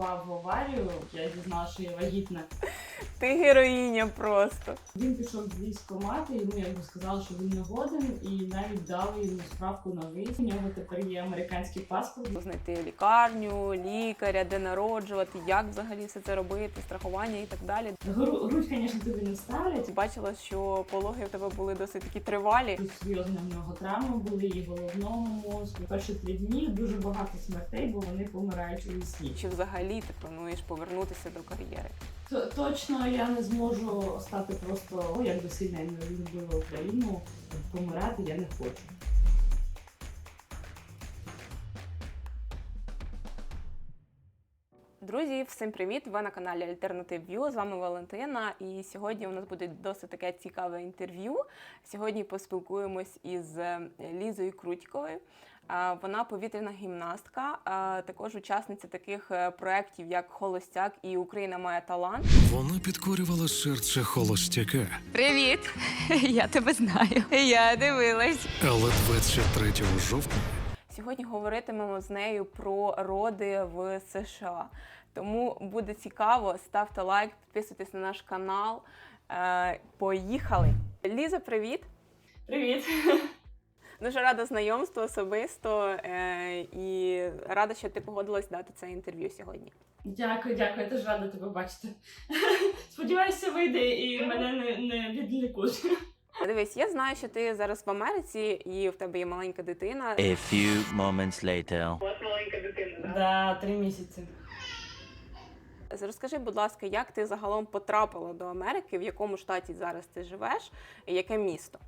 попав в аварію, я дізналася, що я вагітна. Ти героїня просто. Він пішов в військкомат, і йому якби сказали, що він не годен, і навіть дали йому справку на виїзд. У нього тепер є американський паспорт. Знайти лікарню, лікаря, де народжувати, як взагалі все це робити, страхування і так далі. Гру- Грудь, звісно, тобі не ставлять. Бачила, що пологи в тебе були досить такі тривалі. Дуже серйозні в нього травми були і головного мозку. Перші три дні дуже багато смертей, бо вони помирають у вісні. Чи взагалі ти плануєш повернутися до кар'єри? Точно я не зможу стати просто о, як не любила Україну. Помирати я не хочу. Друзі, всім привіт! Ви на каналі Alternative View. З вами Валентина. І сьогодні у нас буде досить таке цікаве інтерв'ю. Сьогодні поспілкуємось із е, Лізою Крутьковою. Вона повітряна гімнастка, також учасниця таких е, проєктів, як Холостяк і Україна має талант. Вона підкорювала серце холостяка, Привіт, я тебе знаю. Я дивилась. але 23 жовтня Сьогодні говоритимемо з нею про роди в США. Тому буде цікаво. Ставте лайк, підписуйтесь на наш канал. Е, Поїхали! Ліза, привіт! Привіт! Дуже рада знайомству особисто е, і рада, що ти погодилась дати це інтерв'ю сьогодні. Дякую, дякую, я теж рада тебе бачити. Сподіваюся, вийде і мене не, не відлікуть. Дивись, я знаю, що ти зараз в Америці і в тебе є маленька дитина. A few moments later. Да, три місяці. Розкажи, будь ласка, як ти загалом потрапила до Америки, в якому штаті зараз ти живеш, і яке місто?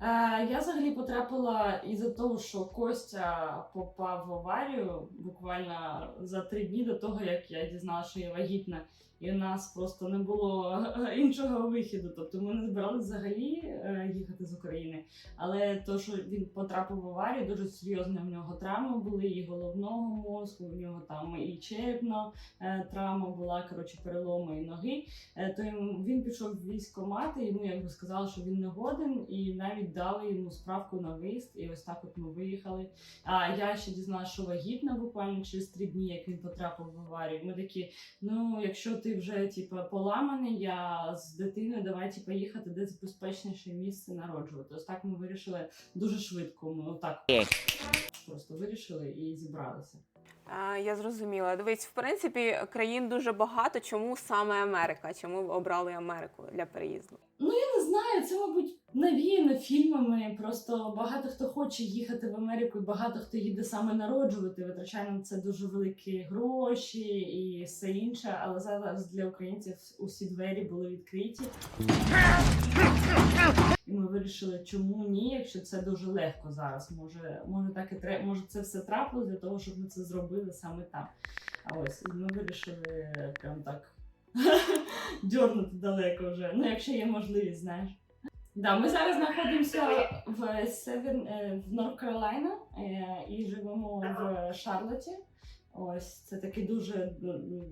Е, я взагалі потрапила із-за того, що Костя попав в аварію буквально за три дні до того, як я дізналася, що я вагітна. І у нас просто не було іншого вихіду. Тобто ми не збиралися взагалі е, їхати з України. Але то, що він потрапив в аварію, дуже серйозні в нього травми були, і головного мозку, у нього там і черепна е, травма була, коротше, переломи і ноги. Е, то він пішов в військкомат, і йому якби сказали, що він не годен, і навіть дали йому справку на виїзд. І ось так от ми виїхали. А я ще дізналася, що вагітна буквально через три дні, як він потрапив в аварію. Ми такі, ну якщо ти вже типу, поламаний, я з дитиною давай типу, їхати десь в безпечніше місце народжувати. Ось так ми вирішили дуже швидко. Ми отак просто вирішили і зібралися. А, я зрозуміла. Дивись, в принципі, країн дуже багато. Чому саме Америка? Чому ви обрали Америку для переїзду? Ну, я не знаю, це, мабуть, навіяно фільмами. Просто багато хто хоче їхати в Америку, і багато хто їде саме народжувати. Витрачає на це дуже великі гроші і все інше. Але зараз для українців усі двері були відкриті. І ми вирішили, чому ні, якщо це дуже легко зараз. Може, може так і треба, може це все трапилось для того, щоб ми це зробили саме там. А ось ми вирішили прям так дьорнути далеко вже. Ну, якщо є можливість, знаєш. Да, ми зараз знаходимося в Север е, в Норth Каролайна е, і живемо в Шарлоті. Ось це таке дуже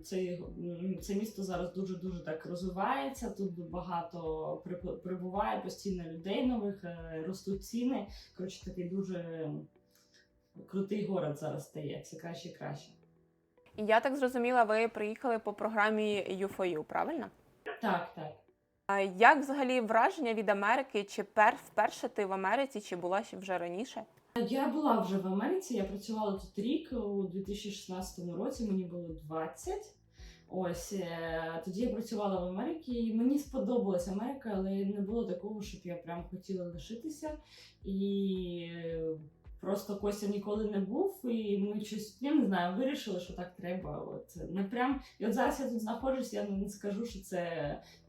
це, це місто зараз дуже дуже так розвивається. Тут багато прибуває постійно людей нових, е, ростуть ціни. Коротше, такий дуже крутий город зараз стає. Все краще і краще. І я так зрозуміла, ви приїхали по програмі U4U, правильно? Так, так. А як взагалі враження від Америки? Чи пер вперше ти в Америці, чи була ще вже раніше? Я була вже в Америці, я працювала тут рік у 2016 році, мені було 20. Ось е, тоді я працювала в Америці, і мені сподобалась Америка, але не було такого, щоб я прям хотіла лишитися. І просто Костя ніколи не був, і ми щось, я не знаю, вирішили, що так треба. От не прям. І от зараз я тут знаходжусь, я не скажу, що це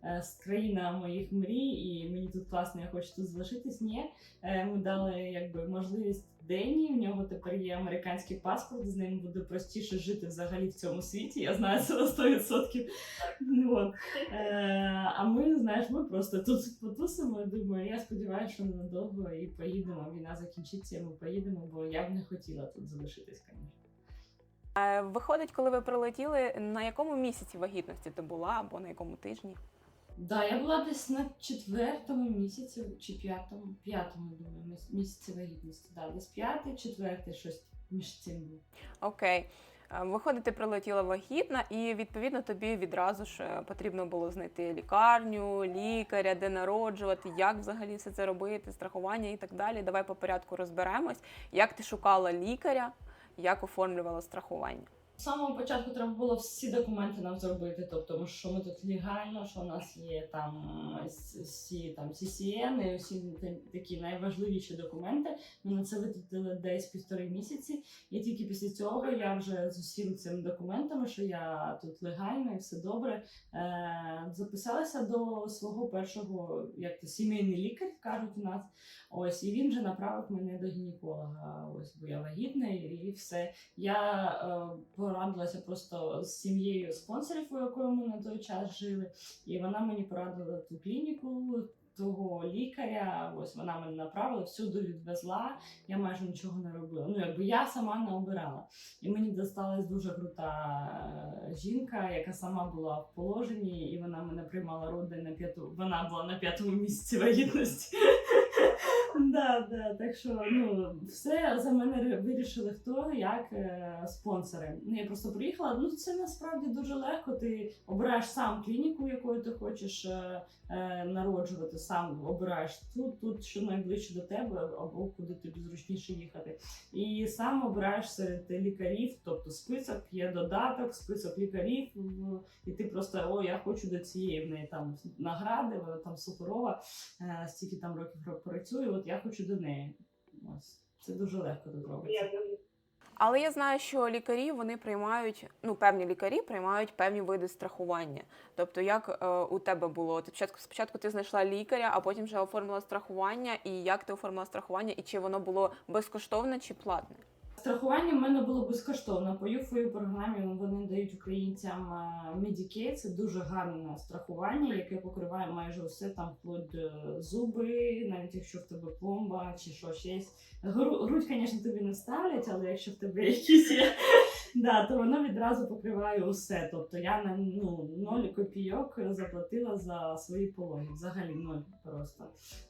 е, країна моїх мрій, і мені тут класно, я хочу тут залишитись. Ні, Е, Ми дали якби можливість Дені. В нього тепер є американський паспорт. З ним буде простіше жити взагалі в цьому світі. Я знаю це на 100%. Ну, От. Е, А ми, знаєш, ми просто тут потусимо. Думаю, я сподіваюся, що ненадовго і поїдемо. Війна закінчиться, ми поїдемо, бо я б не хотіла тут залишитись, звісно. Виходить, коли ви прилетіли, на якому місяці вагітності ти була або на якому тижні? Да, я була десь на четвертому місяці чи п'ятому, п'ятому, думаю, міс- місяці вагітності. Да, десь п'ятий, четвертий, щось між цим був. Окей. Виходить, ти прилетіла вагітна, і відповідно тобі відразу ж е, потрібно було знайти лікарню, лікаря, де народжувати, як взагалі все це робити, страхування і так далі. Давай по порядку розберемось, як ти шукала лікаря, як оформлювала страхування. З самого початку треба було всі документи нам зробити, тобто що ми тут легально, що у нас є там с- всі там CCN і всі такі найважливіші документи. Ми на це витратили десь півтори місяці. І тільки після цього я вже з усіма цими документами, що я тут легально і все добре, е- записалася до свого першого, як то сімейний лікар, кажуть у нас. Ось і він вже направив мене до гінеколога. Ось бо я вагітна і все. Я е, порадилася просто з сім'єю спонсорів, у якої ми на той час жили, і вона мені порадила ту клініку. Того лікаря, ось вона мене направила, всюди відвезла. Я майже нічого не робила. Ну якби я сама не обирала. І мені досталась дуже крута е, жінка, яка сама була в положенні, і вона мене приймала роди на п'яту. Вона була на п'ятому місяці вагітності. Да, да, так що ну все за мене вирішили хто як е, спонсори. Ну я просто приїхала. Ну це насправді дуже легко. Ти обираєш сам клініку, якою ти хочеш е, е, народжувати, сам обираєш тут, тут що найближче до тебе, або куди тобі зручніше їхати. І сам обираєш серед лікарів, тобто список, є додаток, список лікарів, і ти просто о, я хочу до цієї в неї там награди, вона там суперова, е, стільки там років ро- працює, от я хочу до неї. Ось це дуже легко тут робиться. Але я знаю, що лікарі вони приймають, ну певні лікарі приймають певні види страхування. Тобто, як е, у тебе було? Ти спочатку спочатку ти знайшла лікаря, а потім вже оформила страхування. І як ти оформила страхування, і чи воно було безкоштовне чи платне? Страхування в мене було безкоштовно. По юфою програмі вони дають українцям е, Medicaid. Це дуже гарне страхування, яке покриває майже все там вплоть зуби, навіть якщо в тебе пломба чи що щось. Гру- Грудь, звісно, тобі не ставлять, але якщо в тебе якісь є, да, то воно відразу покриває усе. Тобто я на ну, ноль копійок заплатила за свої пологи. Взагалі ноль просто.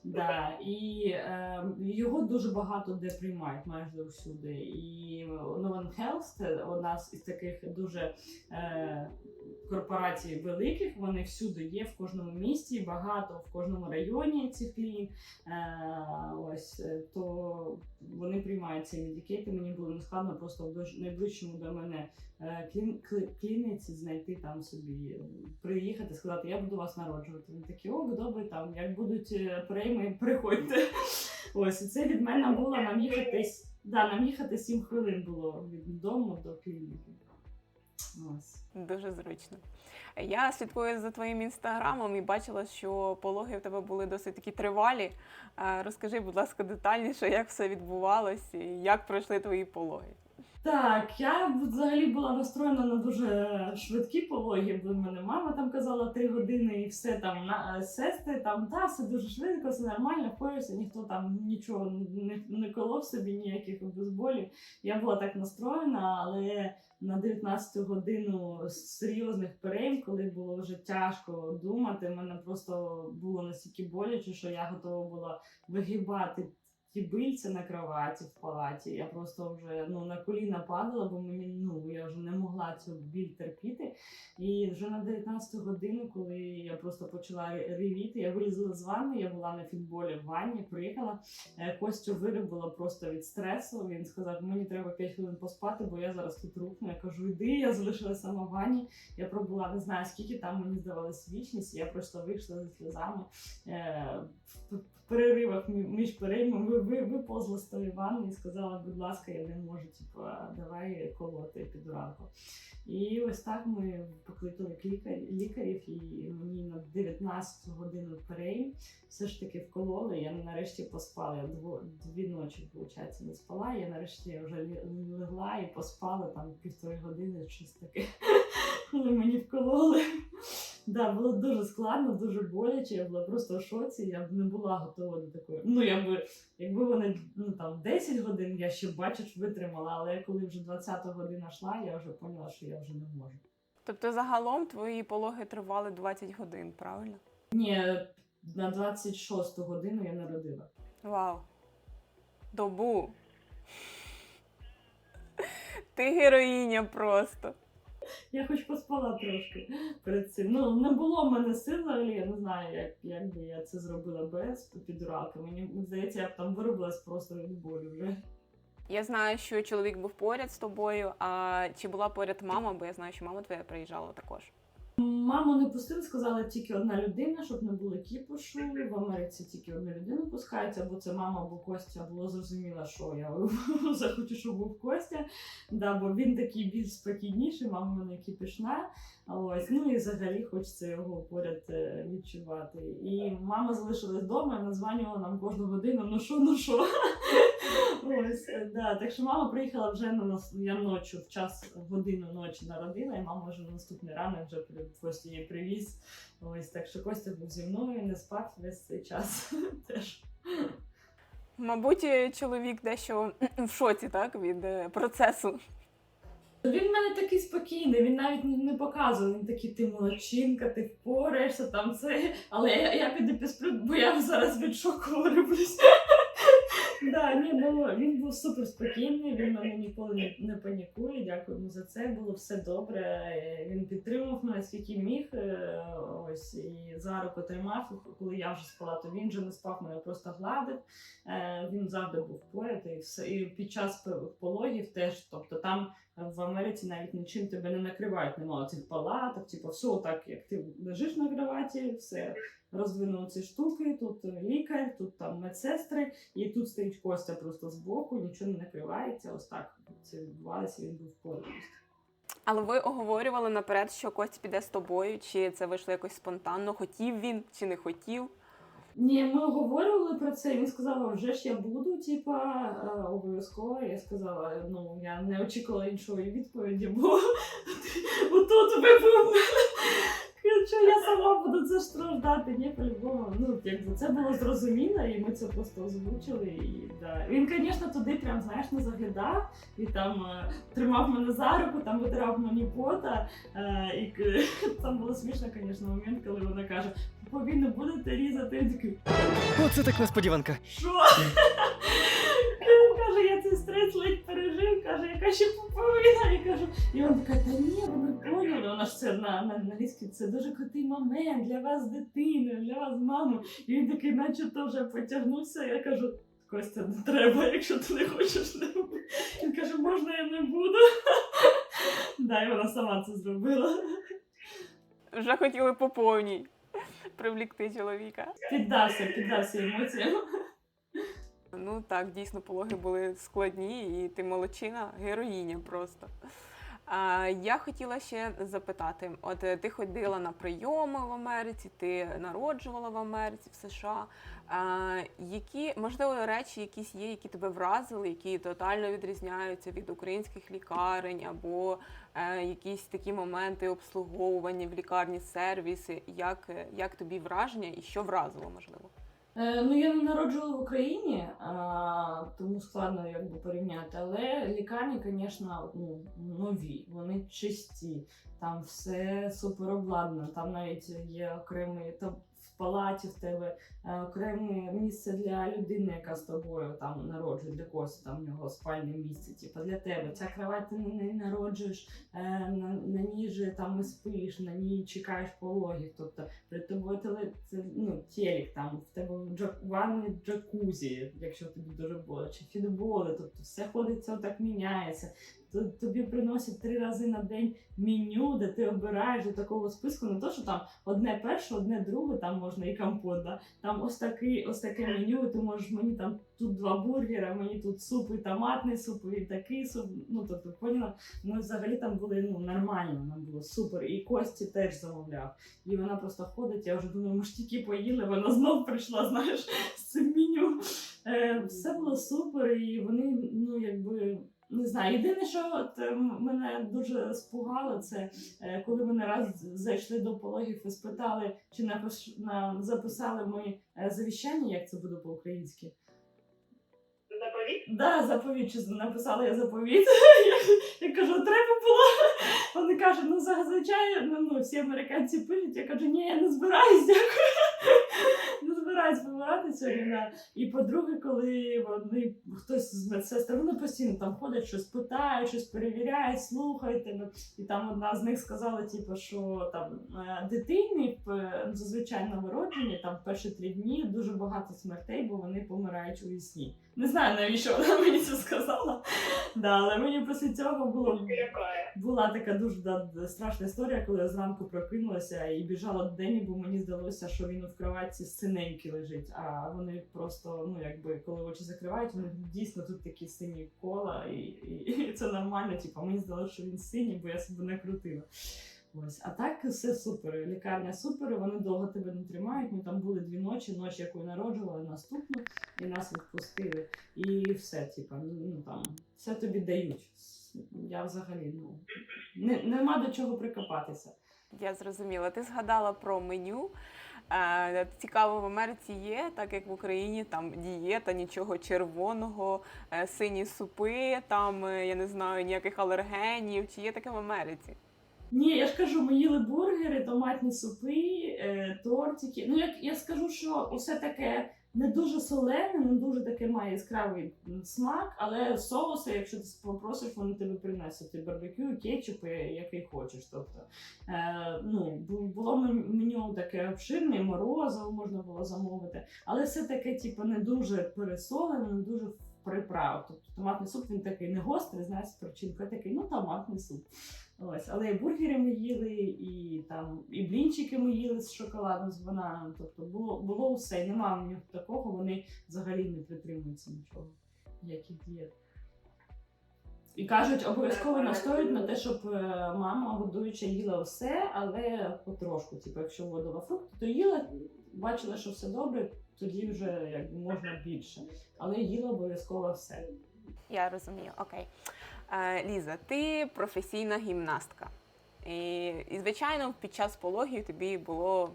Да, і е, його дуже багато де приймають, майже всюди. І Novan Health це одна з таких дуже е, корпорацій великих. Вони всюди є в кожному місті, багато в кожному районі цих клінік. Е, ось е, то вони приймають цей медикейт, мені було не складно просто в найближчому до мене е, клініці знайти там собі, е, приїхати, сказати, я буду вас народжувати. Вони такі, ок, добре, там як будуть е, прийми, приходьте. Ось це від мене було нам їхати. Да, нам їхати 7 хвилин було від дому до клініки. Ось. Дуже зручно. Я слідкую за твоїм інстаграмом і бачила, що пологи в тебе були досить такі тривалі. Е, Розкажи, будь ласка, детальніше, як все відбувалося і як пройшли твої пологи. Так, я взагалі була настроєна на дуже швидкі пологи, бо в мене мама там казала три години і все там на е, сестри, там та все дуже швидко, все нормально, впоюся, ніхто там нічого не, не колов собі, ніяких безболів. Я була так настроєна, але на 19 годину серйозних перейм, коли було вже тяжко думати, мене просто було настільки боляче, що я готова була вигибати ті бильця на кроваті в палаті. Я просто вже ну на коліна падала, бо мені ну я вже не могла цю біль терпіти. І вже на 19 годину, коли я просто почала ревіти, я вилізла з ванни, я була на фітболі в ванні, приїхала. Е, Костю виробила просто від стресу. Він сказав, мені треба 5 хвилин поспати, бо я зараз тут рухну. Я кажу, йди, я залишилася сама в ванні. Я пробула не знаю скільки там мені здавалось вічність. Я просто вийшла зі сльозами. Переривах між переймами ви, ви, виповзла з тої ванни і сказала, будь ласка, я не можу, типу, давай колоти під ранку. І ось так ми покликали лікар, лікарів, і мені на 19 годину перейм все ж таки вкололи. Я нарешті поспала. Я дві ночі, виходить, не спала. Я нарешті вже легла і поспала там півтори години, щось таке. Коли мені вкололи. Да, було дуже складно, дуже боляче. Я була просто в шоці. Я б не була готова до такої. Ну, якби, якби вони ну там 10 годин, я ще бачиш, витримала, але коли вже 20 година йшла, я вже поняла, що я вже не можу. Тобто, загалом твої пологи тривали 20 годин, правильно? Ні, на 26 годину я народила. Вау. Добу. Ти героїня просто. Я хоч поспала трошки перед цим. Ну, не було в мене сил взагалі, я не знаю, як, як би я це зробила без підураки. Мені здається, я б там виробилась просто від болю вже. Я знаю, що чоловік був поряд з тобою. А чи була поряд мама? Бо я знаю, що мама твоя приїжджала також. Маму не пустили, сказала тільки одна людина, щоб не було кіпушу. В Америці тільки одна людина пускається, або це мама, або Костя було зрозуміло, що я захочу, щоб був Костя. Да, бо він такий більш спокійніший, мама мене кіпішна. Ось, ну і взагалі хочеться його поряд е, відчувати. І мама залишилась вдома названювала нам кожну годину, ну що, ну що. Ось, е, да. Так що мама приїхала вже на нас, я ночі, в час годину ночі народила, і мама вже на наступний ранок вже при- Костя її привіз. Ось так що Костя був зі мною, не спав весь цей час теж. Мабуть, чоловік дещо в шоці, так, від е, процесу. Він в мене такий спокійний, він навіть не показує. Він такий, ти молодчинка, ти впораєшся там це. Але я, я піду пісплю, бо я зараз від шоку вироблюсь. Да, ні, було. він був супер спокійний, він мене ніколи не, не панікує. Дякую йому за це. Було все добре. Е, Він підтримав мене скільки міг. е, Ось і за руку тримав. Коли я вже спала, то він вже не спав, мене просто гладив. Е, Він завжди був поряд і все. І під час пологів теж, тобто там в Америці навіть нічим тебе не накривають, немає цих палаток, типу, все так, як ти лежиш на кроваті, все роздвинули ці штуки, тут лікар, тут там медсестри, і тут стоїть Костя просто збоку, нічого не накривається. Ось так це відбувалося, він був поряд. Але ви оговорювали наперед, що Костя піде з тобою, чи це вийшло якось спонтанно? Хотів він чи не хотів? Ні, ми говорили про це. Він сказав, «А вже ж я буду, типа, е, обов'язково. Я сказала, ну я не очікувала іншої відповіді, бо отут би був. Що я сама буду це страждати, ні, по-любому. Ну, якби це було зрозуміло, і ми це просто озвучили. І, да. Він, звісно, туди прям, знаєш, не заглядав і там е, тримав мене за руку, там витирав мені пота. Е, і там було смішно, звісно, момент, коли вона каже, ви не будете різати. Він такий, Оце так несподіванка. що? Каже, я цей стрес ледь пережив, каже, яка ще пуповина. Я кажу, і він така, та ні, ви не поняли. Вона ж це на, англійській, це дуже крутий момент для вас з дитиною, для вас з мамою. І він такий, наче то вже потягнувся. Я кажу, Костя, не треба, якщо ти не хочеш, не роби». Він каже, можна я не буду. Да, і вона сама це зробила. Вже хотіли по повній привлікти чоловіка. Піддався, піддався емоціям. Ну так, дійсно, пологи були складні, і ти молодчина, героїня просто. А, я хотіла ще запитати: от е, ти ходила на прийоми в Америці, ти народжувала в Америці, в США. А, які можливо речі якісь є, які тебе вразили, які тотально відрізняються від українських лікарень, або е, якісь такі моменти обслуговування в лікарні, сервіси? Як, е, як тобі враження і що вразило, можливо? Е, ну, я не народжувала в Україні, а, тому складно якби порівняти. Але лікарні, звісно, ну, нові, вони чисті, там все суперобладнано, там навіть є окремий там палаті в тебе е, окреме місце для людини, яка з тобою там народжує, для когось там в нього спальне місце. Типу для тебе. Ця кровать ти не, народжуєш, е, на, на ній же там і спиш, на ній чекаєш пологів. Тобто перед тобою теле, це, ну, телек, там в тебе джак, ванні джакузі, якщо тобі дуже боляче, фідболи, тобто все ходиться, отак міняється. Тобі приносять три рази на день меню, де ти обираєш до такого списку, не то, що там одне перше, одне друге, там можна і компот, да? там ось такий, ось таке меню, і ти можеш мені там тут два бургера, мені тут суп і томатний суп, і такий суп. Ну тобто, поняла, ми взагалі там були ну, нормально, нам було супер. І Кості теж замовляв. І вона просто ходить, я вже думаю, ми ж тільки поїли, вона знов прийшла, знаєш, з цим меню. Е, все було супер, і вони, ну якби. Не знаю, єдине, що от е, мене дуже спугало, це е, коли мене раз зайшли до пологів і спитали, чи напиш, на, записали ми е, завіщання, як це буде по-українськи. Заповіт? Да, заповіт. Чи написала я заповіт? я, я кажу, треба було. Вони кажуть, ну зазвичай ну, ну, всі американці пишуть. Я кажу, ні, я не збираюсь, дякую. не збираюсь. Збираюсь помирати сьогодні. Да. І по-друге, коли вони хтось з медсестер, вони постійно там ходять, щось питають, щось перевіряють, слухають тебе. І там одна з них сказала, типу, що там е, дитині в- зазвичай на народженні, там перші три дні дуже багато смертей, бо вони помирають у вісні. Не знаю, навіщо вона мені це сказала. Да, але мені після цього було була така дуже да, страшна історія, коли я зранку прокинулася і біжала до Дені, бо мені здалося, що він в кроватці синенький лежить. А вони просто, ну якби коли очі закривають, вони дійсно тут такі сині кола, і, і, і це нормально. Типу, мені здалося, що він синій, бо я себе не крутила. Ось, а так все супер. Лікарня супер, вони довго тебе не тримають. Ми там були дві ночі, ніч, яку я народжувала, наступну, і нас відпустили. І все, типа, ну ну, там, все тобі дають. Я взагалі ну не, нема до чого прикопатися. Я зрозуміла. Ти згадала про меню. Цікаво, в Америці є, так як в Україні, там дієта, нічого червоного, е, сині супи, там е, я не знаю ніяких алергенів. Чи є таке в Америці? Ні, я ж кажу, ми їли бургери, томатні супи, е, тортики. Ну, як я скажу, що усе таке не дуже солене, не дуже таке має яскравий смак, але соуси, якщо ти попросиш, вони тобі принесуть барбекю, і кетчуп, і який хочеш. Тобто, е, ну, було мен- меню таке обширне, морозиво можна було замовити, але все таке, типу, не дуже пересолене, не дуже приправ. Тобто томатний суп він такий не гострий, знаєш, з перчинкою такий, ну томатний суп. Ось, але і бургери ми їли, і там і блінчики ми їли з шоколадом, з бананом. Тобто було, було все. Нема в них такого, вони взагалі не притримуються нічого, ніяких дієт. І кажуть, обов'язково настоюють на те, щоб е, мама годуюча їла все, але потрошку. Типу, якщо вводила фрукти, то їла, бачила, що все добре, тоді вже як можна більше. Але їла обов'язково все. Я розумію, окей. Е, Ліза, ти професійна гімнастка. І, і, звичайно, під час пологів тобі було,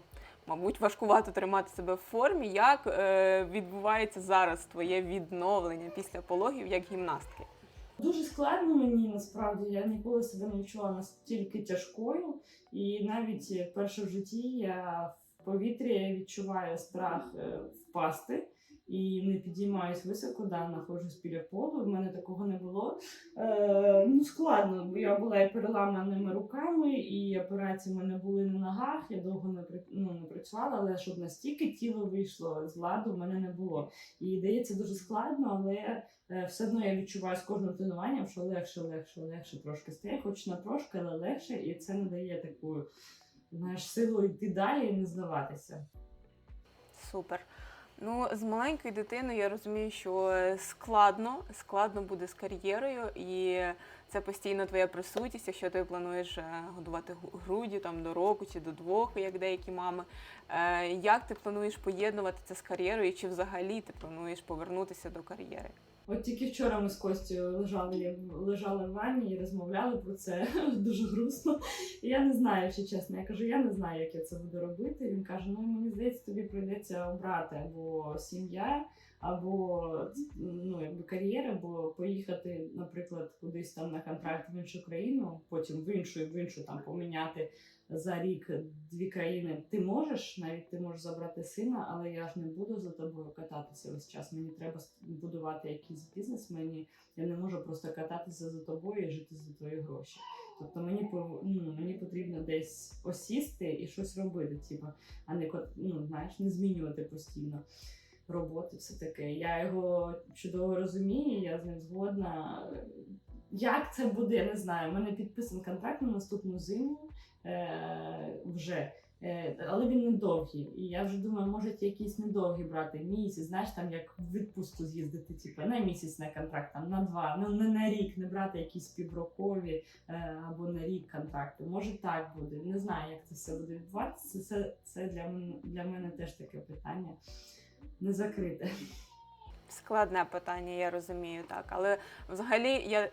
мабуть, важкувато тримати себе в формі. Як е, відбувається зараз твоє відновлення після пологів як гімнастки? Дуже складно мені насправді. Я ніколи себе не відчула настільки тяжкою, і навіть вперше в житті я в повітрі відчуваю страх е, впасти. І не підіймаюсь високо, да, знаходжусь біля полу. В мене такого не було. Е, ну, складно, бо я була і переламаними руками, і операції в мене були на ногах. Я довго не, ну, не працювала, але щоб настільки тіло вийшло з ладу, в мене не було. І дається дуже складно, але е, все одно я відчуваю з кожним тренуванням, що легше, легше, легше трошки стає, хоч на трошки, але легше, і це не дає таку знаєш, силу йти далі і не здаватися. Супер. Ну, з маленькою дитиною я розумію, що складно, складно буде з кар'єрою, і це постійно твоя присутність, якщо ти плануєш е, годувати груді там до року чи до двох, як деякі мами. Е, Як ти плануєш поєднувати це з кар'єрою, чи взагалі ти плануєш повернутися до кар'єри? От тільки вчора ми з Костю лежали, лежали в ванні і розмовляли про це дуже грустно. І я не знаю, якщо чесно. Я кажу, я не знаю, як я це буду робити. Він каже: ну мені здається, тобі прийдеться обрати або сім'я, або ну, якби кар'єра, або поїхати, наприклад, кудись там на контракт в іншу країну, потім в іншу в іншу там поміняти за рік дві країни. Ти можеш, навіть ти можеш забрати сина, але я ж не буду за тобою кататися весь час. Мені треба будувати якийсь бізнес. Мені я не можу просто кататися за тобою і жити за твої гроші. Тобто мені ну, мені потрібно десь осісти і щось робити, типу, а не ну, знаєш, не змінювати постійно роботи, все таке. Я його чудово розумію, я з ним згодна. Як це буде, я не знаю. У мене підписаний контракт на наступну зиму вже. Е, але він недовгий. І я вже думаю, може якийсь недовгий брати місяць, знаєш, там як в відпустку з'їздити, типу, на місяць на контракт, там на два, ну не на рік, не брати якісь піврокові е, або на рік контракти. Може так буде. Не знаю, як це все буде відбуватися. Це, це для, для мене теж таке питання не закрите. Складне питання, я розумію так. Але взагалі, я,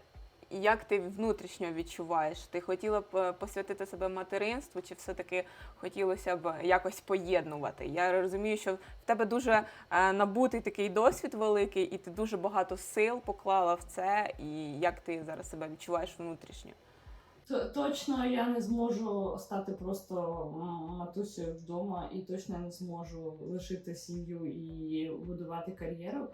як ти внутрішньо відчуваєш? Ти хотіла б е, посвятити себе материнству, чи все-таки хотілося б якось поєднувати? Я розумію, що в тебе дуже е, набутий такий досвід великий, і ти дуже багато сил поклала в це. І як ти зараз себе відчуваєш внутрішньо? Точно я не зможу стати просто матусею вдома, і точно не зможу лишити сім'ю і будувати кар'єру.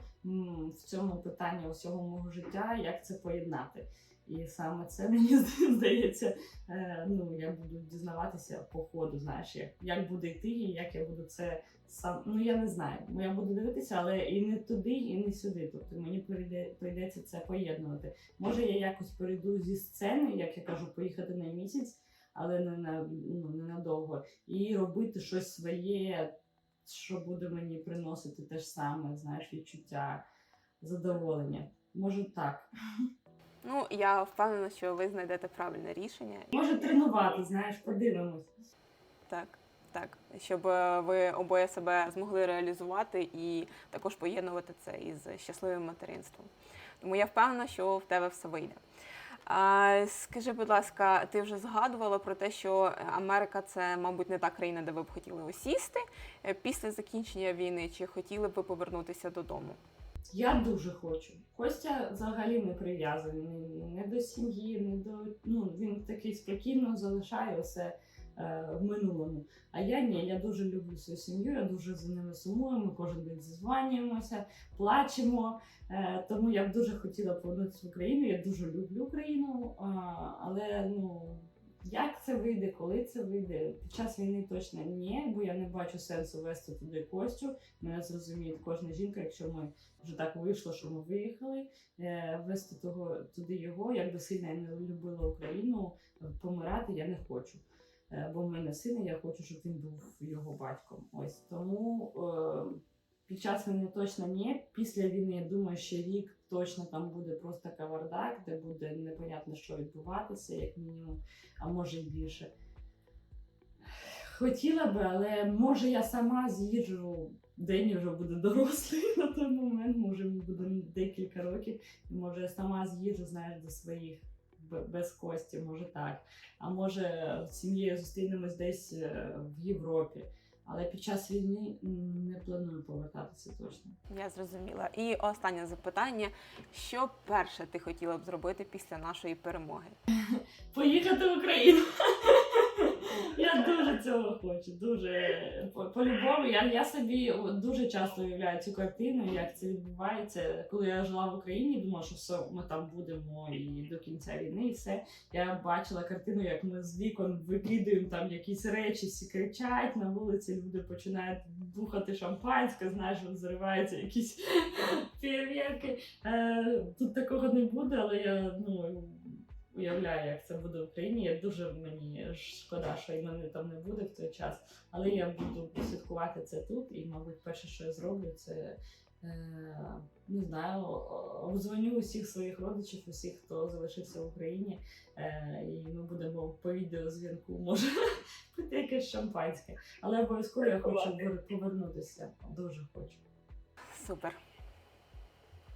В цьому питанні усього мого життя, як це поєднати. І саме це мені здається, е, ну я буду дізнаватися по ходу, знаєш, як, як буде йти, і як я буду це сам. Ну я не знаю. Я буду дивитися, але і не туди, і не сюди. Тобто мені прийде, прийдеться це поєднувати. Може, я якось перейду зі сцени, як я кажу, поїхати на місяць, але не на ну, ненадовго, і робити щось своє, що буде мені приносити те ж саме, знаєш, відчуття, задоволення. Може так. Ну, я впевнена, що ви знайдете правильне рішення. Може тренувати, знаєш, подивимось. Так, так, щоб е, ви обоє себе змогли реалізувати і також поєднувати це із щасливим материнством. Тому я впевнена, що в тебе все вийде. А, скажи, будь ласка, ти вже згадувала про те, що Америка це, мабуть, не та країна, де ви б хотіли осісти е, після закінчення війни, чи хотіли б ви повернутися додому? Я дуже хочу. Костя взагалі не прив'язаний ні до сім'ї, ні до. Ну, він такий спокійно залишає все е, в минулому. А я ні, я дуже люблю свою сім'ю, я дуже за ними сумую. Ми кожен день зізванюємося, плачемо. Е, тому я б дуже хотіла повернутися в Україну. Я дуже люблю Україну, а, але ну. Як це вийде, коли це вийде? Під час війни точно ні, бо я не бачу сенсу вести туди Костю. Мене зрозуміє кожна жінка, якщо ми вже так вийшло, що ми виїхали. Е, вести того туди його, як би сильно я не любила Україну, помирати я не хочу. Е, бо в мене син, я хочу, щоб він був його батьком. Ось тому е, під час війни точно ні. Після війни я думаю, що рік точно там буде просто кавардак, де буде непонятно, що відбуватися, як мінімум, а може й більше. Хотіла би, але може я сама з'їжджу. День вже буде дорослий на той момент, може мені буде декілька років, і може я сама з'їжджу, знаєш, до своїх без кості, може так. А може з сім'єю зустрінемось десь е, в Європі. Але під час війни не планую повертатися точно. Я зрозуміла. І останнє запитання: що перше ти хотіла б зробити після нашої перемоги? Поїхати в Україну. Я дуже цього хочу. Дуже по- по-любому. Я, я собі дуже часто уявляю цю картину, як це відбувається. Коли я жила в Україні, думала, що все, ми там будемо і до кінця війни, і все. Я бачила картину, як ми з вікон викидуємо там якісь речі, всі кричать на вулиці, люди починають бухати шампанське, знаєш, от зриваються якісь фейерверки. Е, тут такого не буде, але я ну. Уявляю, як це буде в Україні. Я дуже мені шкода, що і мене там не буде в той час. Але я буду слідкувати це тут. І, мабуть, перше, що я зроблю, це е, не знаю, о- обдзвоню усіх своїх родичів, усіх, хто залишився в Україні. Е, і ми будемо по відеозв'язку, може пити якесь шампанське. Але обов'язково я хочу повернутися. Дуже хочу. Супер.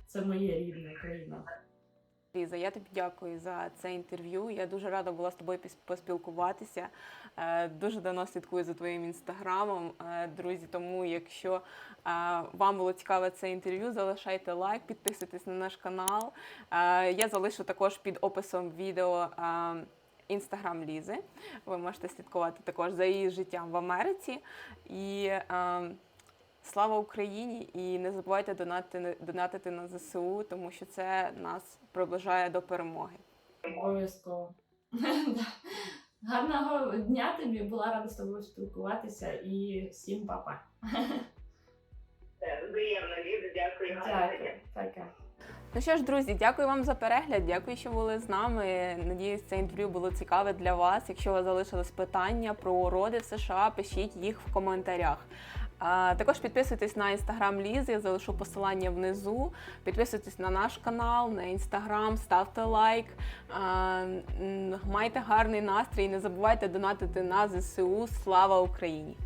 Це моє рідна Україна. Ліза, я тобі дякую за це інтерв'ю. Я дуже рада була з тобою поспілкуватися. Е, Дуже давно слідкую за твоїм інстаграмом, е, друзі. Тому, якщо е, вам було цікаве це інтерв'ю, залишайте лайк, підписуйтесь на наш канал. Я залишу також під описом відео. Інстаграм Лізи. Ви можете слідкувати також за її життям в Америці. І е, слава Україні! І не забувайте донатити, донатити на ЗСУ, тому що це нас приближає до перемоги. Обов'язково. Гарного дня тобі, була рада з тобою спілкуватися і всім па-па. Взаємно, Ліза, дякую. Дякую. Ну що ж, друзі, дякую вам за перегляд. Дякую, що були з нами. Надіюсь, це інтерв'ю було цікаве для вас. Якщо у вас залишились питання про роди в США, пишіть їх в коментарях. Також підписуйтесь на інстаграм Ліз, я залишу посилання внизу. Підписуйтесь на наш канал, на інстаграм, ставте лайк, майте гарний настрій. Не забувайте донатити на ЗСУ. Слава Україні!